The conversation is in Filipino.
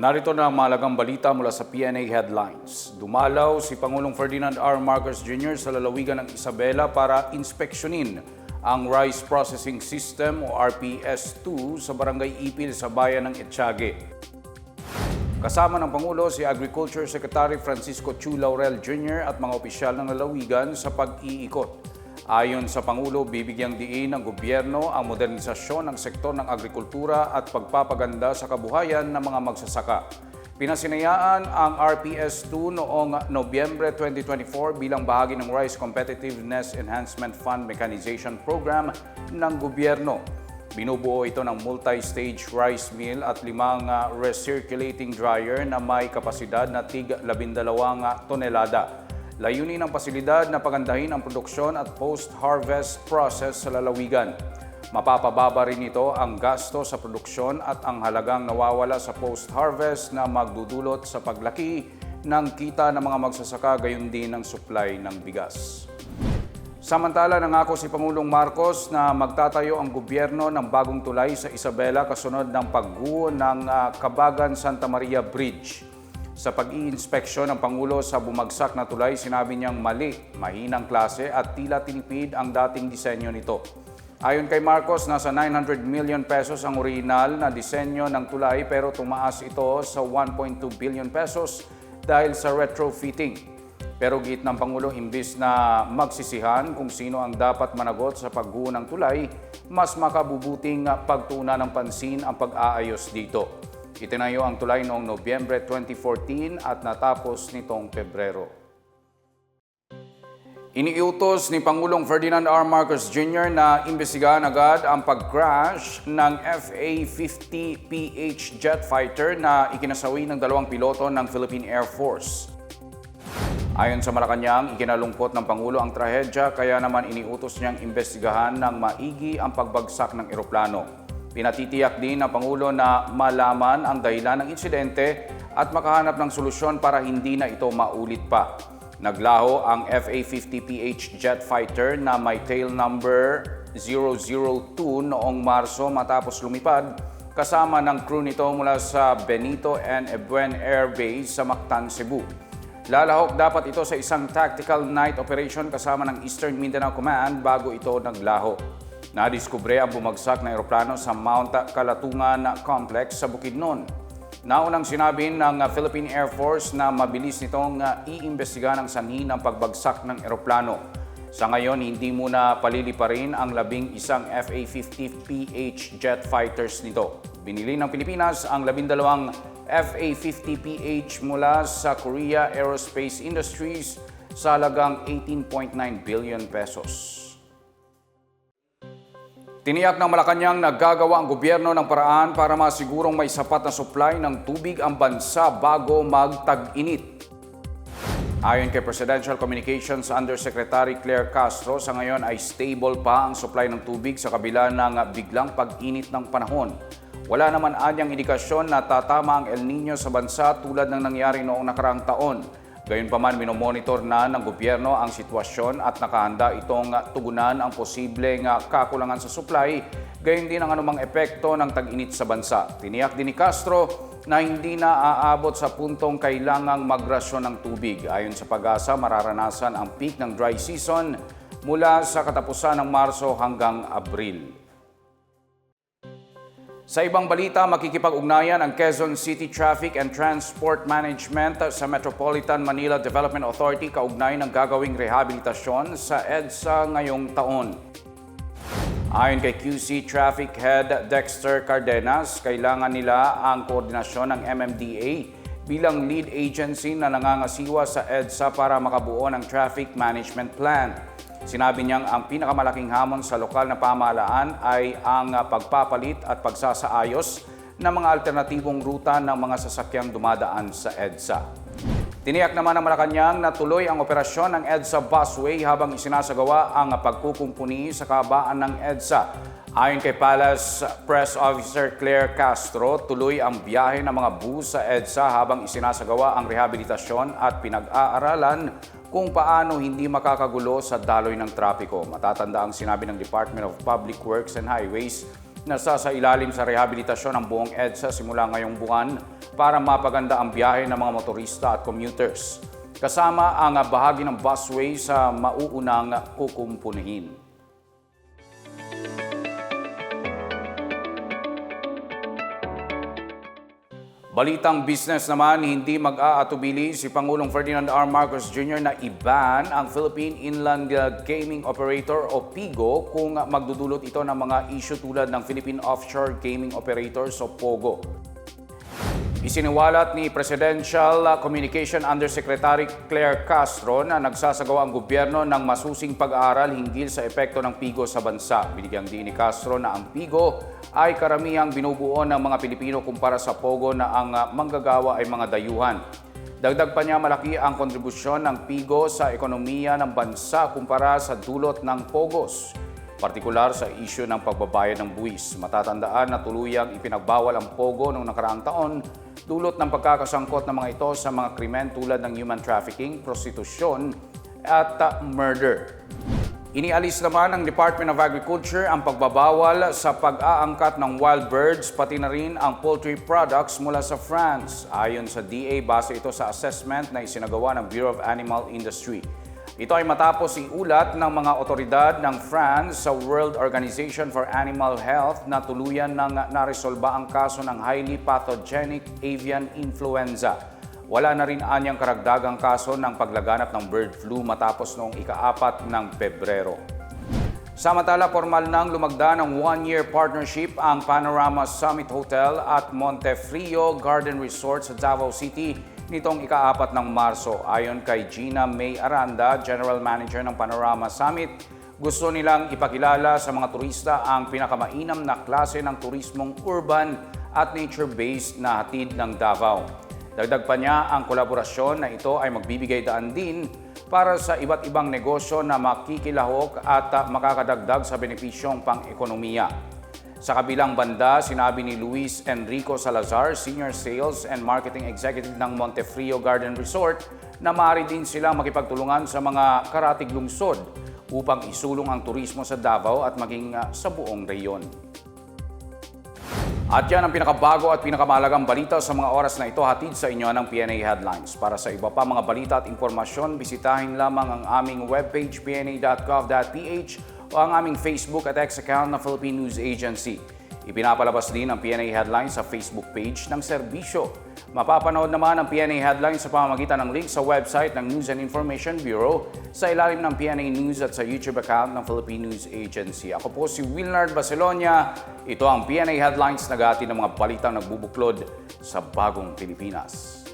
Narito na ang malagang balita mula sa PNA Headlines. Dumalaw si Pangulong Ferdinand R. Marcos Jr. sa lalawigan ng Isabela para inspeksyonin ang Rice Processing System o RPS-2 sa Barangay Ipil sa bayan ng Etchage. Kasama ng Pangulo si Agriculture Secretary Francisco Chu Laurel Jr. at mga opisyal ng lalawigan sa pag-iikot. Ayon sa Pangulo, bibigyang diin ng gobyerno ang modernisasyon ng sektor ng agrikultura at pagpapaganda sa kabuhayan ng mga magsasaka. Pinasinayaan ang RPS-2 noong Nobyembre 2024 bilang bahagi ng Rice Competitiveness Enhancement Fund Mechanization Program ng gobyerno. Binubuo ito ng multi-stage rice mill at limang ah, recirculating dryer na may kapasidad na tig 12 tonelada. Layunin ng pasilidad na pagandahin ang produksyon at post-harvest process sa lalawigan. Mapapababa rin ito ang gasto sa produksyon at ang halagang nawawala sa post-harvest na magdudulot sa paglaki ng kita ng mga magsasaka gayon din ng supply ng bigas. Samantala, nangako si Pangulong Marcos na magtatayo ang gobyerno ng bagong tulay sa Isabela kasunod ng pagguho ng ah, Kabagan Santa Maria Bridge. Sa pag-iinspeksyon ng Pangulo sa bumagsak na tulay, sinabi niyang mali, mahinang klase at tila tinipid ang dating disenyo nito. Ayon kay Marcos, nasa 900 million pesos ang original na disenyo ng tulay pero tumaas ito sa 1.2 billion pesos dahil sa retrofitting. Pero giit ng Pangulo, imbis na magsisihan kung sino ang dapat managot sa pagguho ng tulay, mas makabubuting pagtuna ng pansin ang pag-aayos dito. Itinayo ang tulay noong Nobyembre 2014 at natapos nitong Pebrero. Iniutos ni Pangulong Ferdinand R. Marcos Jr. na imbestigahan agad ang pag-crash ng FA-50PH jet fighter na ikinasawi ng dalawang piloto ng Philippine Air Force. Ayon sa Malacanang, ikinalungkot ng Pangulo ang trahedya kaya naman iniutos niyang imbestigahan ng maigi ang pagbagsak ng eroplano. Pinatitiyak din ng Pangulo na malaman ang dahilan ng insidente at makahanap ng solusyon para hindi na ito maulit pa. Naglaho ang FA-50PH jet fighter na may tail number 002 noong Marso matapos lumipad kasama ng crew nito mula sa Benito and Ebuen Air Base sa Mactan, Cebu. Lalahok dapat ito sa isang tactical night operation kasama ng Eastern Mindanao Command bago ito naglaho. Nadiskubre ang bumagsak na eroplano sa Mount Kalatungan Complex sa Bukidnon. Naunang sinabi ng Philippine Air Force na mabilis nitong uh, iimbestigahan ang sanhi ng pagbagsak ng eroplano. Sa ngayon, hindi muna paliliparin ang labing isang FA-50PH jet fighters nito. Binili ng Pilipinas ang labindalawang FA-50PH mula sa Korea Aerospace Industries sa halagang 18.9 billion pesos. Tiniyak ng Malacanang na gagawa ang gobyerno ng paraan para masigurong may sapat na supply ng tubig ang bansa bago magtag-init. Ayon kay Presidential Communications Undersecretary Claire Castro, sa ngayon ay stable pa ang supply ng tubig sa kabila ng biglang pag-init ng panahon. Wala naman anyang indikasyon na tatama ang El Nino sa bansa tulad ng nangyari noong nakaraang taon. Gayunpaman, minomonitor na ng gobyerno ang sitwasyon at nakahanda itong tugunan ang posibleng kakulangan sa supply, gayon din ang anumang epekto ng tag-init sa bansa. Tiniyak din ni Castro na hindi na aabot sa puntong kailangang magrasyon ng tubig. Ayon sa pag-asa, mararanasan ang peak ng dry season mula sa katapusan ng Marso hanggang Abril. Sa ibang balita, makikipag-ugnayan ang Quezon City Traffic and Transport Management sa Metropolitan Manila Development Authority kaugnay ng gagawing rehabilitasyon sa EDSA ngayong taon. Ayon kay QC Traffic Head Dexter Cardenas, kailangan nila ang koordinasyon ng MMDA bilang lead agency na nangangasiwa sa EDSA para makabuo ng traffic management plan. Sinabi niyang ang pinakamalaking hamon sa lokal na pamahalaan ay ang pagpapalit at pagsasaayos ng mga alternatibong ruta ng mga sasakyang dumadaan sa EDSA. Tiniyak naman ng Malacanang na tuloy ang operasyon ng EDSA busway habang isinasagawa ang pagkukumpuni sa kabaan ng EDSA. Ayon kay Palace Press Officer Claire Castro, tuloy ang biyahe ng mga bus sa EDSA habang isinasagawa ang rehabilitasyon at pinag-aaralan kung paano hindi makakagulo sa daloy ng trapiko. Matatanda ang sinabi ng Department of Public Works and Highways Nasasailalim sa rehabilitasyon ang buong EDSA simula ngayong buwan para mapaganda ang biyahe ng mga motorista at commuters. Kasama ang bahagi ng busway sa mauunang kukumpunihin. Balitang business naman, hindi mag-aatubili si Pangulong Ferdinand R. Marcos Jr. na iban ang Philippine Inland Gaming Operator o PIGO kung magdudulot ito ng mga issue tulad ng Philippine Offshore Gaming Operators o POGO. Isiniwalat ni Presidential Communication Undersecretary Claire Castro na nagsasagawa ang gobyerno ng masusing pag-aaral hinggil sa epekto ng PIGO sa bansa. Binigyang din ni Castro na ang PIGO ay karamihang binubuo ng mga Pilipino kumpara sa POGO na ang manggagawa ay mga dayuhan. Dagdag pa niya malaki ang kontribusyon ng PIGO sa ekonomiya ng bansa kumpara sa dulot ng POGOS partikular sa isyu ng pagbabayad ng buwis. Matatandaan na tuluyang ipinagbawal ang POGO noong nakaraang taon dulot ng pagkakasangkot ng mga ito sa mga krimen tulad ng human trafficking, prostitusyon at uh, murder. Inialis naman ng Department of Agriculture ang pagbabawal sa pag-aangkat ng wild birds pati na rin ang poultry products mula sa France. Ayon sa DA, base ito sa assessment na isinagawa ng Bureau of Animal Industry. Ito ay matapos iulat ng mga otoridad ng France sa World Organization for Animal Health na tuluyan ng naresolba ang kaso ng highly pathogenic avian influenza. Wala na rin anyang karagdagang kaso ng paglaganap ng bird flu matapos noong ikaapat ng Pebrero. Samantala, formal nang lumagda ng one-year partnership ang Panorama Summit Hotel at Montefrio Garden Resort sa Davao City nitong ikaapat ng Marso. Ayon kay Gina May Aranda, General Manager ng Panorama Summit, gusto nilang ipakilala sa mga turista ang pinakamainam na klase ng turismong urban at nature-based na hatid ng Davao. Dagdag pa niya ang kolaborasyon na ito ay magbibigay daan din para sa iba't ibang negosyo na makikilahok at makakadagdag sa benepisyong pang-ekonomiya. Sa kabilang banda, sinabi ni Luis Enrico Salazar, Senior Sales and Marketing Executive ng Montefrio Garden Resort, na maaari din silang makipagtulungan sa mga karatig lungsod upang isulong ang turismo sa Davao at maging uh, sa buong reyon. At yan ang pinakabago at pinakamalagang balita sa mga oras na ito hatid sa inyo ng PNA Headlines. Para sa iba pa mga balita at impormasyon, bisitahin lamang ang aming webpage pna.gov.ph o ang aming Facebook at X account na Philippine News Agency. Ipinapalabas din ang PNA Headlines sa Facebook page ng serbisyo. Mapapanood naman ang PNA Headlines sa pamamagitan ng link sa website ng News and Information Bureau sa ilalim ng PNA News at sa YouTube account ng Philippine News Agency. Ako po si Wilnard Baselonia. Ito ang PNA Headlines na gati ng mga balitang nagbubuklod sa bagong Pilipinas.